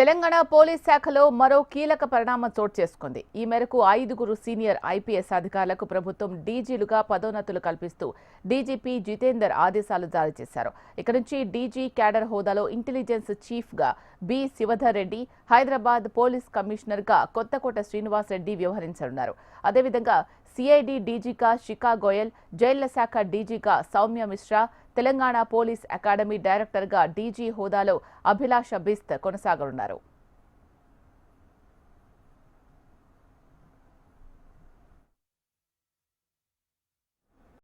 Telangana police శాఖలో మరో కీలక పరిణామం చోటు చేసుకుంది. ఈ మేరకు ఐదుగురు సీనియర్ ఐపీఎస్ అధికారులకు ప్రభుత్వం డీజీలుగా పదోన్నతులు కల్పిస్తూ డీజీపీ జితేందర్ ఆదేశాలు జారీ చేశారు. ఇక నుంచి డీజీ క్యాడర్ హోదాలో ఇంటెలిజెన్స్ చీఫ్గా బి శివధర్ రెడ్డి హైదరాబాద్ పోలీస్ కమిషనర్గా కొత్తకోట శ్రీనివాస్ రెడ్డి వ్యవహరించనున్నారు. అదేవిధంగా సిఐడి డీజీగా శిఖా గోయల్ జైళ్ళ శాఖ డీజీగా సౌమ్య మిశ్రా తెలంగాణ పోలీస్ అకాడమీ డైరెక్టర్గా డీజీ హోదాలో అభిలాష బిస్త్ కొనసాగనున్నారు.